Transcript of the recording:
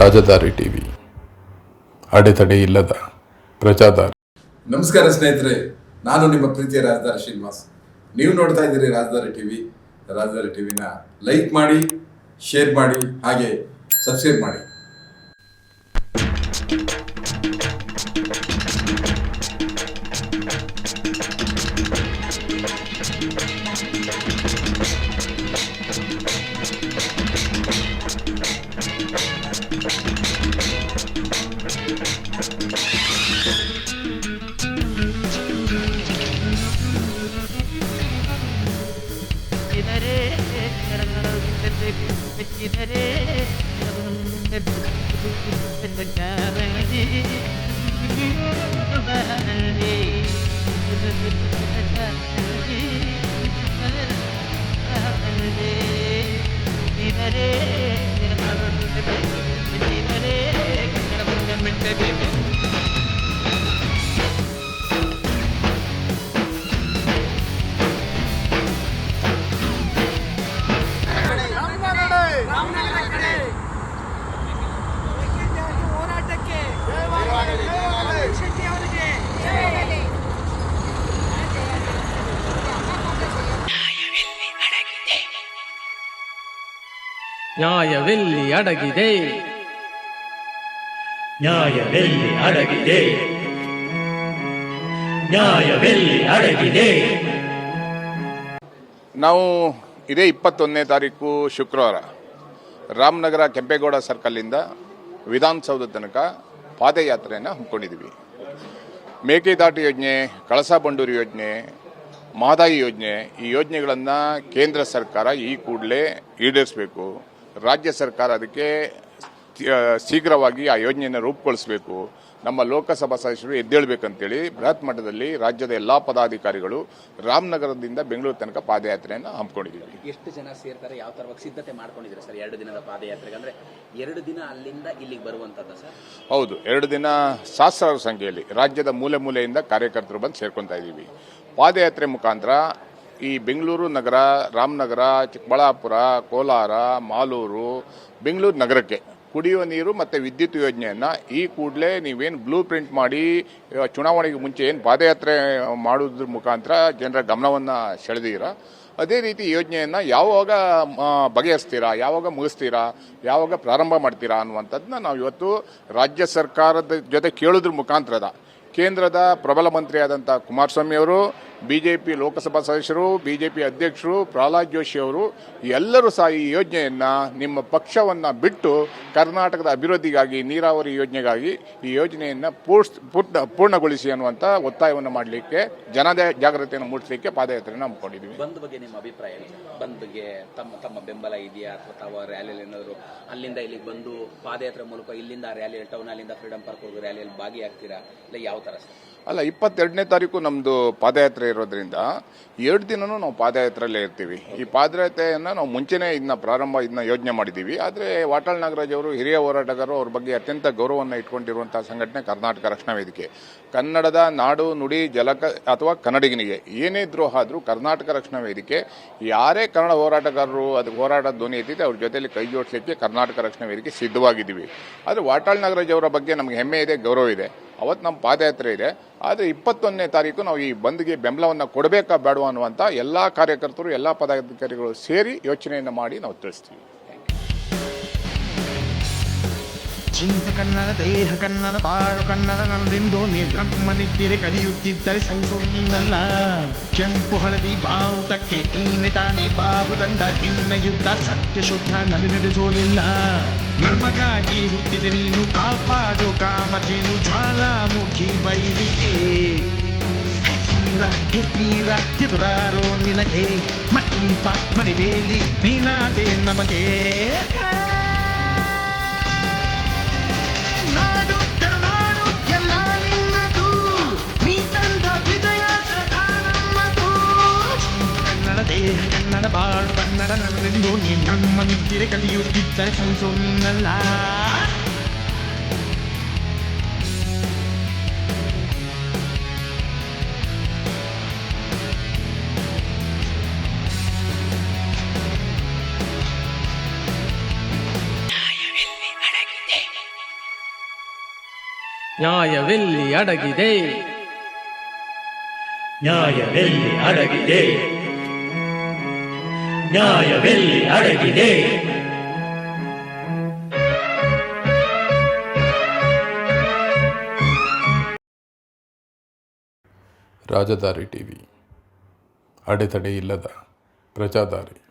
ರಾಜಧಾರಿ TV. ಅಡೆತಡೆ ಇಲ್ಲದ ಪ್ರಜಾದಾರಿ. ನಮಸ್ಕಾರ ಸ್ನೇಹಿತರೆ, ನಾನು ನಿಮ್ಮ ಪ್ರೀತಿಯ ರಾಜಧಾರಿ ಶ್ರೀನಿವಾಸ್. ನೀವು ನೋಡ್ತಾ ಇದ್ದೀರಿ ರಾಜಧಾರಿ ಟಿವಿ. ರಾಜಧಾರಿ ಟಿವಿನ ಲೈಕ್ ಮಾಡಿ ಶೇರ್ ಮಾಡಿ, ಹಾಗೆ ಸಬ್ಸ್ಕ್ರೈಬ್ ಮಾಡಿ. Yeah. ನ್ಯಾಯವೆಲ್ಲಿ ಅಡಗಿದೆ? ನ್ಯಾಯವೆಲ್ಲಿ ಅಡಗಿದೆ? ನ್ಯಾಯವೆಲ್ಲಿ ಅಡಗಿದೆ? ನಾವು ಇದೇ ಇಪ್ಪತ್ತೊಂದನೇ ತಾರೀಕು ಶುಕ್ರವಾರ ರಾಮನಗರ ಕೆಂಪೇಗೌಡ ಸರ್ಕಲ್ಲಿಂದ ವಿಧಾನಸೌಧ ತನಕ ಪಾದಯಾತ್ರೆಯನ್ನು ಹಮ್ಮಿಕೊಂಡಿದ್ದೀವಿ. ಮೇಕೆದಾಟು ಯೋಜನೆ ಕಳಸಾ ಬಂಡೂರು ಯೋಜನೆ ಮಹದಾಯಿ ಯೋಜನೆ ಈ ಯೋಜನೆಗಳನ್ನು ಕೇಂದ್ರ ಸರ್ಕಾರ ಈ ಕೂಡಲೇ ಈಡೇರಿಸಬೇಕು. ರಾಜ್ಯ ಸರ್ಕಾರ ಅದಕ್ಕೆ ಶೀಘ್ರವಾಗಿ ಆ ಯೋಜನೆಯನ್ನು ರೂಪುಗೊಳಿಸಬೇಕು. ನಮ್ಮ ಲೋಕಸಭಾ ಸದಸ್ಯರು ಎದ್ದೇಳಬೇಕಂತೇಳಿ ಬೃಹತ್ ಮಟ್ಟದಲ್ಲಿ ರಾಜ್ಯದ ಎಲ್ಲ ಪದಾಧಿಕಾರಿಗಳು ರಾಮನಗರದಿಂದ ಬೆಂಗಳೂರು ತನಕ ಪಾದಯಾತ್ರೆಯನ್ನು ಹಮ್ಮಿಕೊಂಡಿದ್ದೀವಿ. ಎಷ್ಟು ಜನ ಸೇರ್ತಾರೆ ಯಾವ ಥರ ಸಿದ್ಧತೆ ಮಾಡ್ಕೊಂಡಿದ್ದಾರೆ ಸರ್ ಎರಡು ದಿನದ ಪಾದಯಾತ್ರೆಗೆ? ಅಂದರೆ ಎರಡು ದಿನ ಅಲ್ಲಿಂದ ಇಲ್ಲಿಗೆ ಬರುವಂಥದ್ದು ಸರ್? ಹೌದು ಎರಡು ದಿನ ಸಹಸ್ರಾರು ಸಂಖ್ಯೆಯಲ್ಲಿ ರಾಜ್ಯದ ಮೂಲೆ ಮೂಲೆಯಿಂದ ಕಾರ್ಯಕರ್ತರು ಬಂದು ಸೇರ್ಕೊತಾ ಇದ್ದೀವಿ. ಪಾದಯಾತ್ರೆ ಮುಖಾಂತರ ಈ ಬೆಂಗಳೂರು ನಗರ, ರಾಮನಗರ, ಚಿಕ್ಕಬಳ್ಳಾಪುರ, ಕೋಲಾರ, ಮಾಲೂರು, ಬೆಂಗಳೂರು ನಗರಕ್ಕೆ ಕುಡಿಯುವ ನೀರು ಮತ್ತು ವಿದ್ಯುತ್ ಯೋಜನೆಯನ್ನು ಈ ಕೂಡಲೇ ನೀವೇನು ಬ್ಲೂ ಪ್ರಿಂಟ್ ಮಾಡಿ ಚುನಾವಣೆಗೆ ಮುಂಚೆ ಏನು ಪಾದಯಾತ್ರೆ ಮಾಡೋದ್ರ ಮುಖಾಂತರ ಜನರ ಗಮನವನ್ನು ಸೆಳೆದೀರ. ಅದೇ ರೀತಿ ಯೋಜನೆಯನ್ನು ಯಾವಾಗ ಬಗೆಹರಿಸ್ತೀರಾ, ಯಾವಾಗ ಮುಗಿಸ್ತೀರಾ, ಯಾವಾಗ ಪ್ರಾರಂಭ ಮಾಡ್ತೀರಾ ಅನ್ನುವಂಥದ್ದನ್ನ ನಾವು ಇವತ್ತು ರಾಜ್ಯ ಸರ್ಕಾರದ ಜೊತೆ ಕೇಳೋದ್ರ ಮುಖಾಂತರದ ಕೇಂದ್ರದ ಪ್ರಬಲ ಮಂತ್ರಿಯಾದಂಥ ಕುಮಾರಸ್ವಾಮಿ ಅವರು ಬಿಜೆಪಿ ಲೋಕಸಭಾ ಸದಸ್ಯರು ಬಿಜೆಪಿ ಅಧ್ಯಕ್ಷರು ಪ್ರಹ್ಲಾದ್ ಜೋಶಿ ಅವರು ಎಲ್ಲರೂ ಸಹ ಈ ಯೋಜನೆಯನ್ನು ನಿಮ್ಮ ಪಕ್ಷವನ್ನು ಬಿಟ್ಟು ಕರ್ನಾಟಕದ ಅಭಿವೃದ್ಧಿಗಾಗಿ ನೀರಾವರಿ ಯೋಜನೆಗಾಗಿ ಈ ಯೋಜನೆಯನ್ನು ಪೂರ್ಣ ಪೂರ್ಣಗೊಳಿಸಿ ಅನ್ನುವಂಥ ಒತ್ತಾಯವನ್ನು ಮಾಡಲಿಕ್ಕೆ ಜನದ ಜಾಗೃತಿಯನ್ನು ಮೂಡಿಸಲಿಕ್ಕೆ ಪಾದಯಾತ್ರೆಯನ್ನು ಹಮ್ಮಿಕೊಂಡಿದ್ದೀವಿ. ಬಂದ್ ಬಗ್ಗೆ ನಿಮ್ಮ ಅಭಿಪ್ರಾಯ ಬಂದ್ ಬಗ್ಗೆ ತಮ್ಮ ತಮ್ಮ ಬೆಂಬಲ ಇದೆಯಾ? ಅಥವಾ ತಾವು ರ್ಯಾಲಿಯಲ್ಲಿ ಏನಾದರೂ ಅಲ್ಲಿಂದ ಇಲ್ಲಿಗೆ ಬಂದು ಪಾದಯಾತ್ರೆ ಮೂಲಕ ಇಲ್ಲಿಂದ ರ್ಯಾಲಿ ಟೌನ್ ಅಲ್ಲಿಂದ ಫ್ರೀಡಂ ಪಾರ್ಕ್ ಹೋಗಿ ರ್ಯಾಲಿಯಲ್ಲಿ ಭಾಗಿಯಾಗ್ತೀರಾ? ಇಲ್ಲ ಯಾವ ಥರ ಅಲ್ಲ ಇಪ್ಪತ್ತೆರಡನೇ ತಾರೀಕು ನಮ್ಮದು ಪಾದಯಾತ್ರೆ ಇರೋದ್ರಿಂದ ಎರಡು ದಿನವೂ ನಾವು ಪಾದಯಾತ್ರೆಯಲ್ಲೇ ಇರ್ತೀವಿ. ಈ ಪಾದಯಾತ್ರೆಯನ್ನು ನಾವು ಮುಂಚೆನೇ ಇದನ್ನ ಪ್ರಾರಂಭ ಇದನ್ನ ಯೋಜನೆ ಮಾಡಿದ್ದೀವಿ ಆದರೆ ವಾಟಾಳ್ ನಾಗರಾಜ್ ಅವರು, ಹಿರಿಯ ಹೋರಾಟಗಾರರು ಅವ್ರ ಬಗ್ಗೆ ಅತ್ಯಂತ ಗೌರವವನ್ನು ಇಟ್ಕೊಂಡಿರುವಂಥ ಸಂಘಟನೆ ಕರ್ನಾಟಕ ರಕ್ಷಣಾ ವೇದಿಕೆ. ಕನ್ನಡದ ನಾಡು, ನುಡಿ, ಜಲಕ ಅಥವಾ ಕನ್ನಡಿಗನಿಗೆ ಏನೇ ದ್ರೋಹ ಆದರೂ ಕರ್ನಾಟಕ ರಕ್ಷಣಾ ವೇದಿಕೆ ಯಾರೇ ಕನ್ನಡ ಹೋರಾಟಗಾರರು ಅದು ಹೋರಾಟ ಧ್ವನಿ ಎತ್ತಿದೆ ಅವ್ರ ಜೊತೆಯಲ್ಲಿ ಕೈ ಜೋಡಿಸಲಿಕ್ಕೆ ಕರ್ನಾಟಕ ರಕ್ಷಣಾ ವೇದಿಕೆ ಸಿದ್ಧವಾಗಿದ್ದೀವಿ. ಆದರೆ ವಾಟಾಳ್ ನಾಗರಾಜ್ ಅವರ ಬಗ್ಗೆ ನಮಗೆ ಹೆಮ್ಮೆ ಇದೆ, ಗೌರವ ಇದೆ. ಅವತ್ತು ನಮ್ಮ ಪಾದಯಾತ್ರೆ ಇದೆ. ಆದರೆ ಇಪ್ಪತ್ತೊಂದನೇ ತಾರೀಕು ನಾವು ಈ ಬಂದ್ಗೆ ಬೆಂಬಲವನ್ನು ಕೊಡಬೇಕಾ ಬೇಡವಾ ಅನ್ನುವಂಥ ಎಲ್ಲ ಕಾರ್ಯಕರ್ತರು, ಎಲ್ಲ ಪದಾಧಿಕಾರಿಗಳು ಸೇರಿ ಯೋಚನೆಯನ್ನು ಮಾಡಿ ನಾವು ತಿಳಿಸ್ತೀವಿ. ಚಿಂತ ಕನ್ನಡ ದೇಹ ಕನ್ನಡ ಬಾಳು ಕನ್ನಡ ನನ್ನದೆಂದು ನಿರ್ಗಮ್ಮನಿದ್ದಿರೆ ಕಲಿಯುತ್ತಿದ್ದರೆ ಸಂಸೊಂದಲ್ಲ ಕೆಂಪು ಹಳದಿ ಬಾವುಟಕ್ಕೆ ನೀನೆ ತಾನೇ ಬಾಬುದಂಡ ನಿನ್ನ ಯುದ್ಧ ಸತ್ಯ ಶುದ್ಧ ನಡೆ ನಡೆಸೋದಿಲ್ಲ ನಮಗಾಗಿ ಹುಟ್ಟಿದೆ ನೀನು ಕಾಪಾಡು ಕಾಮಧೇನು ಜ್ವಾಲಾಮುಖಿ ಬೈಲಿಗೆ ತೀರ ತೀರ ಎದುರಾರೋ ನಿನಗೆ ಮಟ್ಟಿಂಪ ಮಡಿಬೇಲಿ ನೀನಾದೆ ನಮಗೆ ಕನ್ನಡ ಬಾಳು ಕನ್ನಡ ನನ್ನದೆಂದು ನೀ ನಮ್ಮ ನಿದ್ದಿರೆ ಕಲಿಯುತ್ತಿದ್ದರೆ ಸಂಸೊನ್ನಲ್ಲ. ನ್ಯಾಯವೆಲ್ಲಿ ಅಡಗಿದೆ? ನ್ಯಾಯವೆಲ್ಲಿ ಅಡಗಿದೆ? ನ್ಯಾಯವೆಲ್ಲಿ ಅಡಗಿದೆ? ರಾಜಧಾರಿ ಟಿವಿ. ಅಡೆತಡೆ ಇಲ್ಲದ ಪ್ರಜಾದಾರಿ.